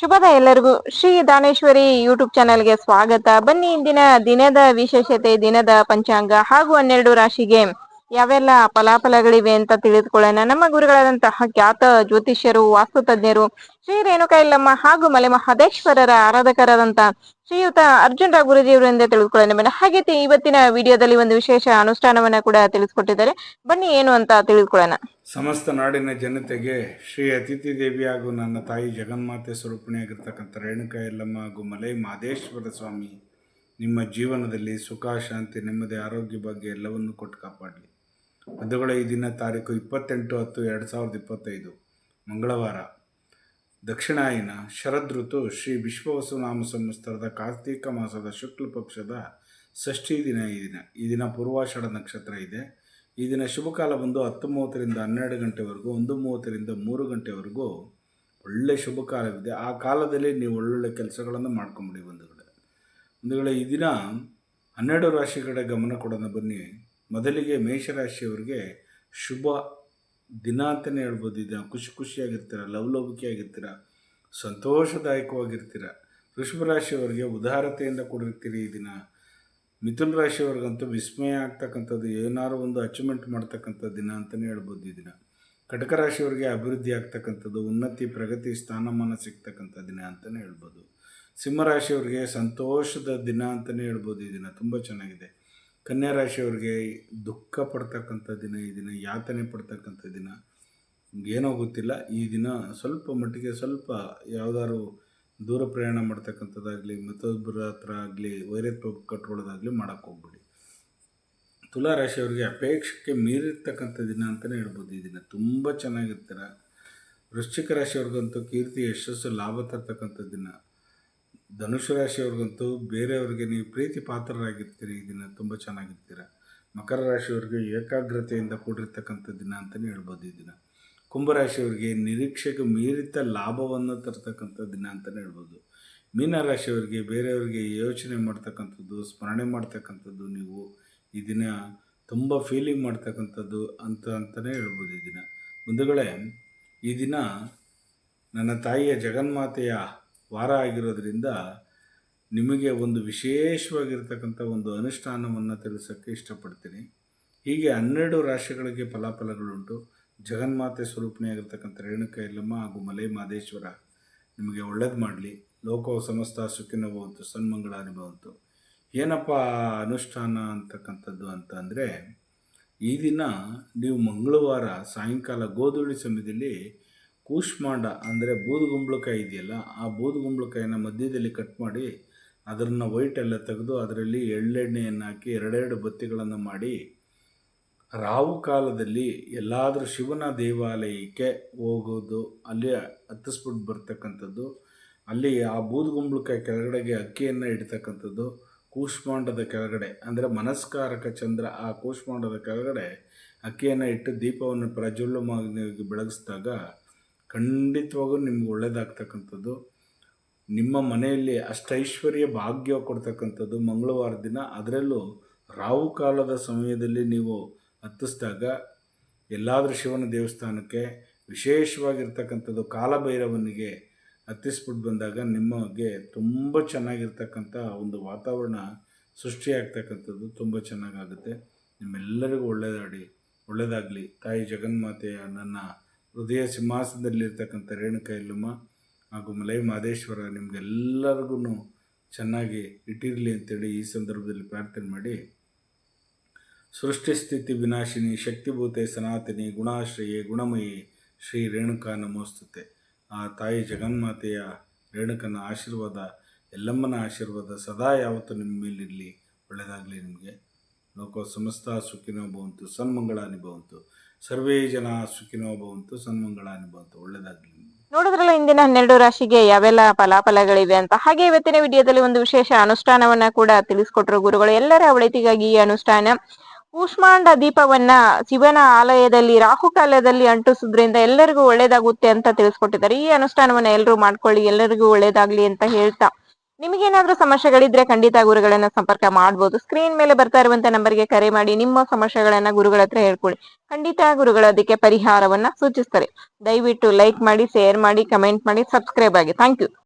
ಶುಭದ ಎಲ್ಲರಿಗೂ ಶ್ರೀ ದಾನೇಶ್ವರಿ ಯೂಟ್ಯೂಬ್ ಚಾನೆಲ್ಗೆ ಸ್ವಾಗತ. ಬನ್ನಿ ಇಂದಿನ ದಿನದ ವಿಶೇಷತೆ, ದಿನದ ಪಂಚಾಂಗ ಹಾಗೂ ಹನ್ನೆರಡು ರಾಶಿಗೆ. ಯಾವೆಲ್ಲ ಫಲಾಫಲಗಳಿವೆ ಅಂತ ತಿಳಿದುಕೊಳ್ಳೋಣ. ನಮ್ಮ ಗುರುಗಳಾದಂತಹ ಖ್ಯಾತ ಜ್ಯೋತಿಷ್ಯರು, ವಾಸ್ತು ತಜ್ಞರು, ಶ್ರೀ ರೇಣುಕಾ ಇಲ್ಲಮ್ಮ ಹಾಗೂ ಮಲೆ ಮಹದೇಶ್ವರರ ಆರಾಧಕರಾದಂತ ಶ್ರೀಯುತ ಅರ್ಜುನ್ ರಾವ್ ಗುರುಜಿಯವರಿಂದ ತಿಳಿದುಕೊಳ್ಳೋಣ ಬನ್ನಿ ಹಾಗೆ ಇವತ್ತಿನ ವಿಡಿಯೋದಲ್ಲಿ ಒಂದು ವಿಶೇಷ ಅನುಷ್ಠಾನವನ್ನ ಕೂಡ ತಿಳಿಸ್ಕೊಟ್ಟಿದ್ದಾರೆ. ಬನ್ನಿ ಏನು ಅಂತ ತಿಳಿದುಕೊಳ್ಳೋಣ. ಸಮಸ್ತ ನಾಡಿನ ಜನತೆಗೆ ಶ್ರೀ ಅತಿಥಿ ದೇವಿ ಹಾಗೂ ನನ್ನ ತಾಯಿ ಜಗನ್ಮಾತೆ ಸ್ವರೂಪಿಣಿಯಾಗಿರ್ತಕ್ಕಂಥ ರೇಣುಕಾ ಯಲ್ಲಮ್ಮ ಹಾಗೂ ಮಲೆ ಮಹದೇಶ್ವರ ಸ್ವಾಮಿ ನಿಮ್ಮ ಜೀವನದಲ್ಲಿ ಸುಖ, ಶಾಂತಿ, ನೆಮ್ಮದಿ, ಆರೋಗ್ಯ ಬಗ್ಗೆ ಎಲ್ಲವನ್ನು ಕೊಟ್ಟು ಕಾಪಾಡಲಿ. ಬಂಧುಗಳ ಈ ದಿನ ತಾರೀಕು ಇಪ್ಪತ್ತೆಂಟು ಹತ್ತು ಎರಡು ಸಾವಿರದ ಇಪ್ಪತ್ತೈದು. ಮಂಗಳವಾರ. ದಕ್ಷಿಣಾಯನ ಶರದ್ ಋತು ಶ್ರೀ ವಿಶ್ವವಸುನಾಮ ಸಂವತ್ಸರದ ಕಾರ್ತೀಕ ಮಾಸದ ಶುಕ್ಲ ಪಕ್ಷದ ಷಷ್ಠಿ ದಿನ ಈ ದಿನ. ಈ ದಿನ ಪೂರ್ವಾಷಾಢ ನಕ್ಷತ್ರ ಇದೆ. ಈ ದಿನ ಶುಭಕಾಲ ಬಂದು ಹತ್ತು ಮೂವತ್ತರಿಂದ ಹನ್ನೆರಡು ಗಂಟೆವರೆಗೂ, ಒಂದು ಮೂವತ್ತರಿಂದ ಮೂರು ಗಂಟೆವರೆಗೂ ಒಳ್ಳೆ ಶುಭ ಕಾಲವಿದೆ. ಆ ಕಾಲದಲ್ಲಿ ನೀವು ಒಳ್ಳೊಳ್ಳೆ ಕೆಲಸಗಳನ್ನು ಮಾಡ್ಕೊಂಬಿಡಿ ಬಂಧುಗಳೇ. ಬಂಧುಗಳೇ, ಈ ದಿನ ಹನ್ನೆರಡು ರಾಶಿ ಕಡೆ ಗಮನ ಕೊಡೋಣ ಬನ್ನಿ. ಮೊದಲಿಗೆ ಮೇಷರಾಶಿಯವರಿಗೆ ಶುಭ ದಿನ ಅಂತಲೇ ಹೇಳ್ಬೋದು ಇದನ್ನು ಖುಷಿ ಖುಷಿಯಾಗಿರ್ತೀರ ಲವಲವಿಕೆಯಾಗಿರ್ತೀರ ಸಂತೋಷದಾಯಕವಾಗಿರ್ತೀರ. ವೃಷಭ ರಾಶಿಯವರಿಗೆ ಉದಾರತೆಯಿಂದ ಕೂಡಿರ್ತೀರಿ ಈ ದಿನ. ಮಿಥುನ ರಾಶಿಯವ್ರಿಗಂತೂ ವಿಸ್ಮಯ ಆಗ್ತಕ್ಕಂಥದ್ದು ಏನಾರು ಒಂದು ಅಚೀವ್ಮೆಂಟ್ ಮಾಡ್ತಕ್ಕಂಥ ದಿನ ಅಂತಲೇ ಹೇಳ್ಬೋದು ಈ ದಿನ. ಕಟಕ ರಾಶಿಯವರಿಗೆ ಅಭಿವೃದ್ಧಿ ಆಗ್ತಕ್ಕಂಥದ್ದು, ಉನ್ನತಿ, ಪ್ರಗತಿ, ಸ್ಥಾನಮಾನ ಸಿಗ್ತಕ್ಕಂಥ ದಿನ ಅಂತಲೇ ಹೇಳ್ಬೋದು. ಸಿಂಹರಾಶಿಯವರಿಗೆ ಸಂತೋಷದ ದಿನ ಅಂತಲೇ ಹೇಳ್ಬೋದು ಈ ದಿನ. ತುಂಬ ಚೆನ್ನಾಗಿದೆ. ಕನ್ಯಾ ರಾಶಿಯವ್ರಿಗೆ ದುಃಖ ಪಡ್ತಕ್ಕಂಥ ದಿನ, ಈ ದಿನ ಯಾತನೆ ಪಡ್ತಕ್ಕಂಥ ದಿನ, ಏನೋ ಗೊತ್ತಿಲ್ಲ. ಈ ದಿನ ಸ್ವಲ್ಪ ಮಟ್ಟಿಗೆ ಸ್ವಲ್ಪ ಯಾವುದಾದ್ರು ದೂರ ಪ್ರಯಾಣ ಮಾಡ್ತಕ್ಕಂಥದ್ದಾಗಲಿ, ಮತ್ತೊಬ್ಬರ ಹತ್ರ ಆಗಲಿ, ವೈರತ್ವ ಕಟ್ಕೊಳ್ಳೋದಾಗಲಿ ಮಾಡೋಕ್ಕೆ ಹೋಗ್ಬೇಡಿ. ತುಲಾ ರಾಶಿಯವರಿಗೆ ಅಪೇಕ್ಷೆಗೆ ಮೀರಿರ್ತಕ್ಕಂಥ ದಿನ ಅಂತಲೇ ಹೇಳ್ಬೋದು ಈ ದಿನ. ತುಂಬ ಚೆನ್ನಾಗಿರ್ತೀರ. ವೃಶ್ಚಿಕ ರಾಶಿಯವ್ರಿಗಂತೂ ಕೀರ್ತಿ, ಯಶಸ್ಸು, ಲಾಭ ತರ್ತಕ್ಕಂಥ ದಿನ. ಧನುಷು ರಾಶಿಯವ್ರಿಗಂತೂ ಬೇರೆಯವ್ರಿಗೆ ನೀವು ಪ್ರೀತಿ ಪಾತ್ರರಾಗಿರ್ತೀರಿ, ಈ ದಿನ ತುಂಬ ಚೆನ್ನಾಗಿರ್ತೀರ. ಮಕರ ರಾಶಿಯವ್ರಿಗೆ ಏಕಾಗ್ರತೆಯಿಂದ ಕೂಡಿರ್ತಕ್ಕಂಥ ದಿನ ಅಂತಲೇ ಹೇಳ್ಬೋದು ಈ ದಿನ. ಕುಂಭರಾಶಿಯವರಿಗೆ ನಿರೀಕ್ಷೆಗೆ ಮೀರಿತ ಲಾಭವನ್ನು ತರ್ತಕ್ಕಂಥ ದಿನ ಅಂತಲೇ ಹೇಳ್ಬೋದು. ಮೀನರಾಶಿಯವರಿಗೆ ಬೇರೆಯವರಿಗೆ ಯೋಚನೆ ಮಾಡ್ತಕ್ಕಂಥದ್ದು, ಸ್ಮರಣೆ ಮಾಡ್ತಕ್ಕಂಥದ್ದು, ನೀವು ಈ ದಿನ ತುಂಬ ಫೀಲಿಂಗ್ ಮಾಡ್ತಕ್ಕಂಥದ್ದು ಅಂತ ಅಂತಲೇ ಹೇಳ್ಬೋದು ಈ ದಿನ. ಬಂಧುಗಳೇ, ಈ ದಿನ ನನ್ನ ತಾಯಿಯ ಜಗನ್ಮಾತೆಯ ವಾರ ಆಗಿರೋದ್ರಿಂದ ನಿಮಗೆ ಒಂದು ವಿಶೇಷವಾಗಿರ್ತಕ್ಕಂಥ ಒಂದು ಅನುಷ್ಠಾನವನ್ನು ತಿಳಿಸೋಕ್ಕೆ ಇಷ್ಟಪಡ್ತೀನಿ. ಹೀಗೆ ಹನ್ನೆರಡು ರಾಶಿಗಳಿಗೆ ಫಲಾಫಲಗಳುಂಟು. ಜಗನ್ಮಾತೆ ಸ್ವರೂಪಿಣಿಯಾಗಿರ್ತಕ್ಕಂಥ ರೇಣುಕ ಹಾಗೂ ಮಲೆ ಮಾದೇಶ್ವರ ನಿಮಗೆ ಒಳ್ಳೇದು ಮಾಡಲಿ. ಲೋಕೋ ಸಮಸ್ತ ಸುಖಿನ ಭವಂತು ಸನ್ಮಂಗಳಾನಿ ಭವಂತು. ಏನಪ್ಪ ಅನುಷ್ಠಾನ ಅಂತಕ್ಕಂಥದ್ದು ಅಂತ ಅಂದರೆ ಈ ದಿನ ನೀವು ಮಂಗಳವಾರ ಸಾಯಂಕಾಲ ಗೋಧುಳಿ ಸಮಯದಲ್ಲಿ ಕೂಷ್ಮಾಂಡ ಅಂದರೆ ಬೂದುಗುಂಬಳಕಾಯಿ ಇದೆಯಲ್ಲ, ಆ ಬೂದುಗುಂಬಳಕಾಯಿನ ಮಧ್ಯದಲ್ಲಿ ಕಟ್ ಮಾಡಿ ಅದನ್ನು ವೈಟ್ ಎಲ್ಲ ತೆಗೆದು ಅದರಲ್ಲಿ ಎಳ್ಳೆಣ್ಣೆಯನ್ನು ಹಾಕಿ ಎರಡೆರಡು ಬತ್ತಿಗಳನ್ನು ಮಾಡಿ ರಾವು ಕಾಲದಲ್ಲಿ ಎಲ್ಲಾದರೂ ಶಿವನ ದೇವಾಲಯಕ್ಕೆ ಹೋಗೋದು, ಅಲ್ಲಿ ಹತ್ತಿಸ್ಬಿಟ್ಟು ಬರ್ತಕ್ಕಂಥದ್ದು, ಅಲ್ಲಿ ಆ ಬೂದುಗುಂಬಳಕಾಯಿ ಕೆಳಗಡೆಗೆ ಅಕ್ಕಿಯನ್ನು ಇಡ್ತಕ್ಕಂಥದ್ದು, ಕೂಷ್ಮಾಂಡದ ಕೆಳಗಡೆ, ಅಂದರೆ ಮನಸ್ಕಾರಕ ಚಂದ್ರ ಆ ಕೂಷ್ಮಾಂಡದ ಕೆಳಗಡೆ ಅಕ್ಕಿಯನ್ನು ಇಟ್ಟು ದೀಪವನ್ನು ಪ್ರಜ್ವಲವಾಗಿ ಬೆಳಗಿಸಿದಾಗ ಖಂಡಿತವಾಗೂ ನಿಮ್ಗೆ ಒಳ್ಳೆಯದಾಗ್ತಕ್ಕಂಥದ್ದು ನಿಮ್ಮ ಮನೆಯಲ್ಲಿ ಅಷ್ಟೈಶ್ವರ್ಯ ಭಾಗ್ಯ ಕೊಡ್ತಕ್ಕಂಥದ್ದು ಮಂಗಳವಾರ ದಿನ. ಅದರಲ್ಲೂ ರಾವು ಕಾಲದ ಸಮಯದಲ್ಲಿ ನೀವು ಹತ್ತಿಸಿದಾಗ ಎಲ್ಲಾದರೂ ಶಿವನ ದೇವಸ್ಥಾನಕ್ಕೆ ವಿಶೇಷವಾಗಿರ್ತಕ್ಕಂಥದ್ದು ಕಾಲಭೈರವನಿಗೆ ಹತ್ತಿಸ್ಬಿಟ್ಟು ಬಂದಾಗ ನಿಮಗೆ ತುಂಬ ಚೆನ್ನಾಗಿರ್ತಕ್ಕಂಥ ಒಂದು ವಾತಾವರಣ ಸೃಷ್ಟಿಯಾಗ್ತಕ್ಕಂಥದ್ದು ತುಂಬ ಚೆನ್ನಾಗಾಗುತ್ತೆ. ನಿಮ್ಮೆಲ್ಲರಿಗೂ ಒಳ್ಳೆಯದಾಡಿ ಒಳ್ಳೆಯದಾಗಲಿ ತಾಯಿ ಜಗನ್ಮಾತೆಯ ನನ್ನ ಹೃದಯ ಸಿಂಹಾಸನದಲ್ಲಿರ್ತಕ್ಕಂಥ ರೇಣುಕ ಎಲ್ಲಮ್ಮ ಹಾಗೂ ಮಲೈ ಮಹದೇಶ್ವರ ನಿಮಗೆಲ್ಲರಿಗೂ ಚೆನ್ನಾಗಿ ಇಟ್ಟಿರಲಿ ಅಂತೇಳಿ ಈ ಸಂದರ್ಭದಲ್ಲಿ ಪ್ರಾರ್ಥನೆ ಮಾಡಿ. ಸೃಷ್ಟಿ ಸ್ಥಿತಿ ವಿನಾಶಿನಿ, ಶಕ್ತಿಭೂತೆ ಸನಾತನಿ, ಗುಣಾಶ್ರಯೇ ಗುಣಮಯಿ, ಶ್ರೀ ರೇಣುಕಾ ನಮೋಸ್ತುತೆ. ಆ ತಾಯಿ ಜಗನ್ಮಾತೆಯ ರೇಣುಕನ ಆಶೀರ್ವಾದ, ಎಲ್ಲಮ್ಮನ ಆಶೀರ್ವಾದ ಸದಾ ಯಾವತ್ತೂ ನಿಮ್ಮ ಮೇಲಿರಲಿ ಒಳ್ಳೆಯದಾಗಲಿ ನಿಮಗೆ. ಲೋಕ ಸಮಸ್ತ ಸುಖಿನೋ ಭವಂತು, ಸನ್ಮಂಗಳಾನಿ ಭವಂತು. ಸರ್ವೇ ಜನ ಸುಖಿನೋ ಭವಂತು ಸನ್ಮಂಗಳಾನಿ ಭವಂತು ಒಳ್ಳೆಯದಾಗಲಿ ನೋಡಿದ್ರಲ್ಲ ಇಂದಿನ ಹನ್ನೆರಡು ರಾಶಿಗೆ ಯಾವೆಲ್ಲ ಫಲಾಫಲಗಳಿವೆ ಅಂತ? ಹಾಗೆ ಇವತ್ತಿನ ವಿಡಿಯೋದಲ್ಲಿ ಒಂದು ವಿಶೇಷ ಅನುಷ್ಠಾನವನ್ನ ಕೂಡ ತಿಳಿಸ್ಕೊಟ್ರು ಗುರುಗಳು. ಎಲ್ಲರ ಒಳಿತಿಗಾಗಿ ಈ ಅನುಷ್ಠಾನ. ಕೂಷ್ಮಾಂಡ ದೀಪವನ್ನ ಶಿವನ ಆಲಯದಲ್ಲಿ ರಾಹುಕಾಲದಲ್ಲಿ ಅಂಟಿಸೋದ್ರಿಂದ ಎಲ್ಲರಿಗೂ ಒಳ್ಳೇದಾಗುತ್ತೆ ಅಂತ ತಿಳಿಸ್ಕೊಟ್ಟಿದ್ದಾರೆ. ಈ ಅನುಷ್ಠಾನವನ್ನ ಎಲ್ಲರೂ ಮಾಡ್ಕೊಳ್ಳಿ, ಎಲ್ಲರಿಗೂ ಒಳ್ಳೇದಾಗ್ಲಿ ಅಂತ ಹೇಳ್ತಾ ನಿಮಗೇನಾದ್ರೂ ಸಮಸ್ಯೆಗಳಿದ್ರೆ ಖಂಡಿತ ಗುರುಗಳನ್ನ ಸಂಪರ್ಕ ಮಾಡಬಹುದು ಸ್ಕ್ರೀನ್ ಮೇಲೆ ಬರ್ತಾ ಇರುವಂತ ನಂಬರ್ಗೆ ಕರೆ ಮಾಡಿ ನಿಮ್ಮ ಸಮಸ್ಯೆಗಳನ್ನ ಗುರುಗಳ ಹತ್ರ ಹೇಳ್ಕೊಳ್ಳಿ. ಖಂಡಿತ ಗುರುಗಳು ಅದಕ್ಕೆ ಪರಿಹಾರವನ್ನ ಸೂಚಿಸ್ತಾರೆ. ದಯವಿಟ್ಟು ಲೈಕ್ ಮಾಡಿ ಶೇರ್ ಮಾಡಿ ಕಮೆಂಟ್ ಮಾಡಿ ಸಬ್ಸ್ಕ್ರೈಬ್ ಆಗಿ. Thank you